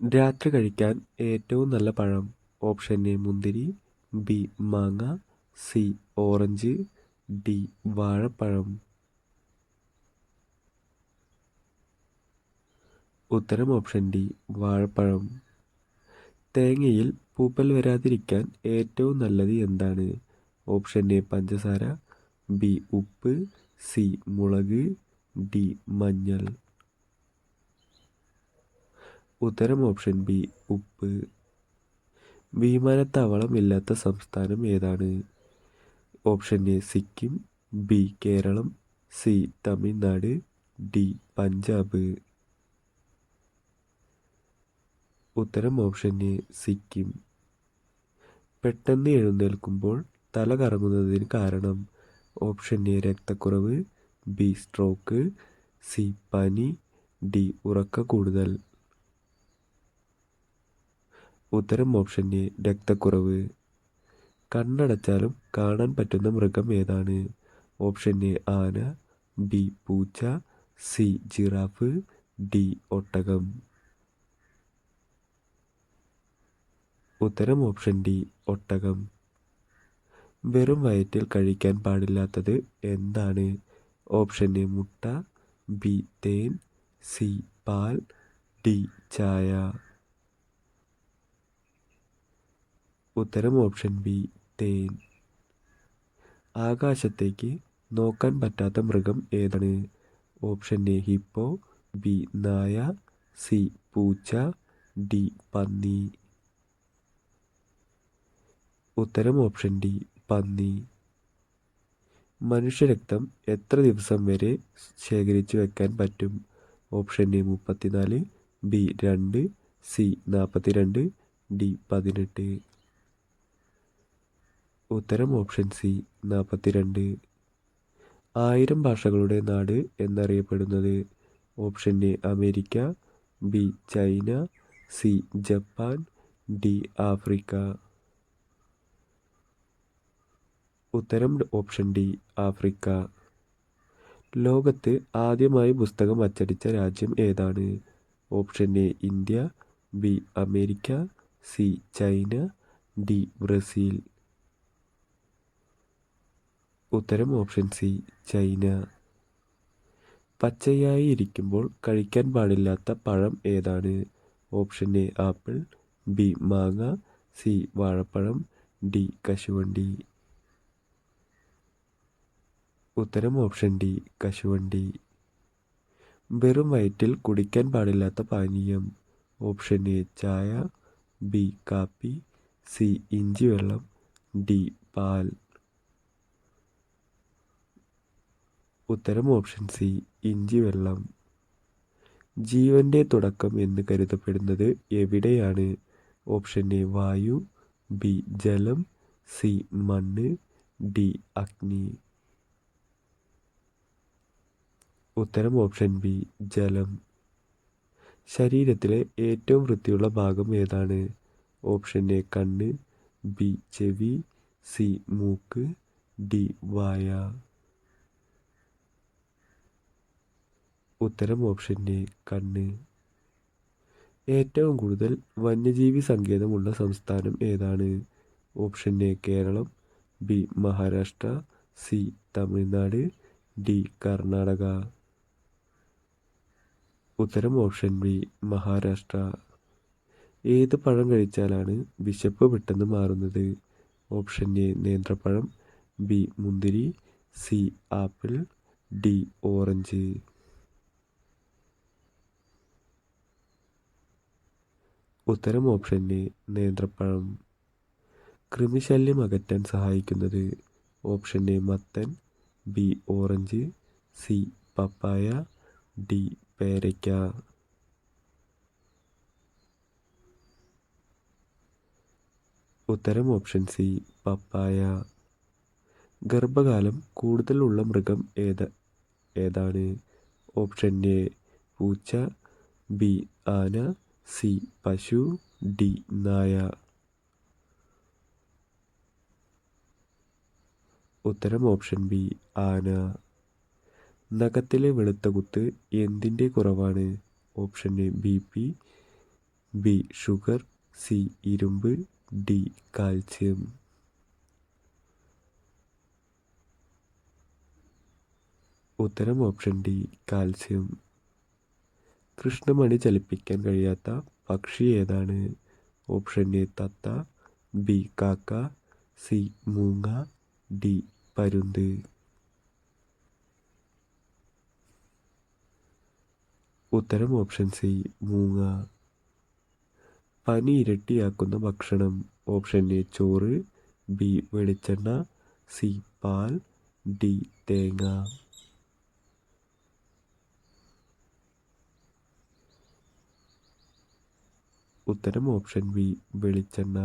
രാത്രി കഴിക്കാൻ ഏറ്റവും നല്ല പഴം ഓപ്ഷൻ എ മുന്തിരി ബി മാങ്ങ സി ഓറഞ്ച് ഡി വാഴപ്പഴം. ഉത്തരം ഓപ്ഷൻ ഡി വാഴപ്പഴം. തേങ്ങയിൽ പൂപ്പൽ വരാതിരിക്കാൻ ഏറ്റവും നല്ലത് എന്താണ്? ഓപ്ഷൻ എ പഞ്ചസാര ബി ഉപ്പ് സി മുളക് ഡി മഞ്ഞൾ. ഉത്തരം ഓപ്ഷൻ ബി ഉപ്പ്. വിമാനത്താവളം ഇല്ലാത്ത സംസ്ഥാനം ഏതാണ്? Option A Sikkim. B Keralam. C Tamil Nadu. D Punjab. ഉത്തരം ഓപ്ഷൻ എ സിക്കിം. പെട്ടെന്ന് എഴുന്നേൽക്കുമ്പോൾ തല കറങ്ങുന്നതിന് കാരണം option A രക്തക്കുറവ്. B stroke. C പനി. ഡി ഉറക്ക കൂടുതൽ. ഉത്തരം ഓപ്ഷൻ എ രക്തക്കുറവ്. കണ്ണടച്ചാലും കാണാൻ പറ്റുന്ന മൃഗം ഏതാണ്? ഓപ്ഷൻ എ ആന ബി പൂച്ച സി ജിറാഫ് ഡി ഒട്ടകം. ഉത്തരം ഓപ്ഷൻ ഡി ഒട്ടകം. വെറും വയറ്റിൽ കഴിക്കാൻ പാടില്ലാത്തത് എന്താണ്? ഓപ്ഷൻ എ മുട്ട ബി തേൻ സി പാൽ ഡി ചായ. ഉത്തരം ഓപ്ഷൻ ബി തേൻ. ആകാശത്തേക്ക് നോക്കാൻ പറ്റാത്ത മൃഗം ഏതാണ്? ഓപ്ഷൻ എ ഹിപ്പോ ബി നായ. സി പൂച്ച. ഡി പന്നി. ഉത്തരം ഓപ്ഷൻ ഡി പന്നി. മനുഷ്യരക്തം എത്ര ദിവസം വരെ ശേഖരിച്ചു വെക്കാൻ പറ്റും? ഓപ്ഷൻ എ മുപ്പത്തിനാല്. ബി രണ്ട്. സി നാൽപ്പത്തിരണ്ട് ഡി പതിനെട്ട്. ഉത്തരം ഓപ്ഷൻ സി നാൽപ്പത്തിരണ്ട് ആയിരം ഭാഷകളുടെ നാട് എന്നറിയപ്പെടുന്നത് option A America B China C Japan D Africa. ഉത്തരം ഓപ്ഷൻ ഡി ആഫ്രിക്ക. ലോകത്ത് ആദ്യമായി പുസ്തകം അച്ചടിച്ച രാജ്യം ഏതാണ്? Option A India B America C China D Brazil. ഉത്തരം ഓപ്ഷൻ സി ചൈന. പച്ചയായി ഇരിക്കുമ്പോൾ കഴിക്കാൻ പാടില്ലാത്ത പഴം ഏതാണ്? ഓപ്ഷൻ എ ആപ്പിൾ ബി മാങ്ങ സി വാഴപ്പഴം ഡി കശുവണ്ടി. ഉത്തരം ഓപ്ഷൻ ഡി കശുവണ്ടി. വെറും വയറ്റിൽ കുടിക്കാൻ പാടില്ലാത്ത പാനീയം. ഓപ്ഷൻ എ ചായ ബി കാപ്പി സി ഇഞ്ചി വെള്ളം ഡി പാൽ. ഉത്തരം ഓപ്ഷൻ സി ഇഞ്ചി വെള്ളം. ജീവന്റെ തുടക്കം എന്ന് കരുതപ്പെടുന്നത് എവിടെയാണ്? ഓപ്ഷൻ എ വായു ബി ജലം സി മണ്ണ് ഡി അഗ്നി. ഉത്തരം ഓപ്ഷൻ ബി ജലം. ശരീരത്തിലെ ഏറ്റവും വൃത്തിയുള്ള ഭാഗം ഏതാണ്? ഓപ്ഷൻ എ കണ്ണ് ബി ചെവി സി മൂക്ക് ഡി വായ. ഉത്തരം ഓപ്ഷൻ എ കണ്ണ്. ഏറ്റവും കൂടുതൽ വന്യജീവി സങ്കേതമുള്ള സംസ്ഥാനം ഏതാണ്? Option A Keralam B Maharashtra C Tamil Nadu D Karnataka. ഉത്തരം ഓപ്ഷൻ ബി മഹാരാഷ്ട്ര. ഏത് പഴം കഴിച്ചാലാണ് വിശപ്പ് പെട്ടെന്ന് മാറുന്നത്? ഓപ്ഷൻ എ നേന്ത്രപ്പഴം ബി മുന്തിരി സി ആപ്പിൾ ഡി ഓറഞ്ച്. ഉത്തരം ഓപ്ഷന് നേന്ത്രപ്പഴം. കൃമിശല്യം അകറ്റാൻ സഹായിക്കുന്നത് ഓപ്ഷന് മത്തൻ ബി ഓറഞ്ച് സി പപ്പായ ഡി പേരയ്ക്ക. ഉത്തരം ഓപ്ഷൻ സി പപ്പായ. ഗർഭകാലം കൂടുതലുള്ള മൃഗം ഏത് ഏതാണ്? ഓപ്ഷൻ എ പൂച്ച ബി ആന സി പശു ഡി നായ. ഉത്തരം ഓപ്ഷൻ ബി ആന. നഖത്തിലെ വെളുത്ത കുത്ത് എന്തിന്റെ കുറവാണ്? Option A B P. B sugar. C ഇരുമ്പ്. D calcium. ഉത്തരം ഓപ്ഷൻ ഡി കാൽസ്യം. കൃഷ്ണമണി ചലിപ്പിക്കാൻ കഴിയാത്ത പക്ഷി ഏതാണ്? ഓപ്ഷൻ എ തത്ത ബി കാക്ക സി മൂങ്ങ ഡി പരുന്ത്. ഉത്തരം ഓപ്ഷൻ സി മൂങ്ങ. പനി ഇരട്ടിയാക്കുന്ന ഭക്ഷണം ഓപ്ഷൻ എ ചോറ് ബി വെളിച്ചെണ്ണ സി പാൽ ഡി തേങ്ങ. ഉത്തരം ഓപ്ഷൻ ബി വെളിച്ചെണ്ണ.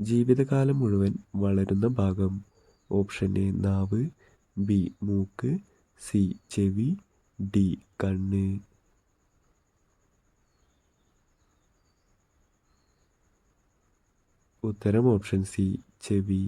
ജീവിതകാലം മുഴുവൻ വളരുന്ന ഭാഗം ഓപ്ഷൻ എ നാവ് ബി മൂക്ക് സി ചെവി ഡി കണ്ണ്. ഉത്തരം ഓപ്ഷൻ സി ചെവി.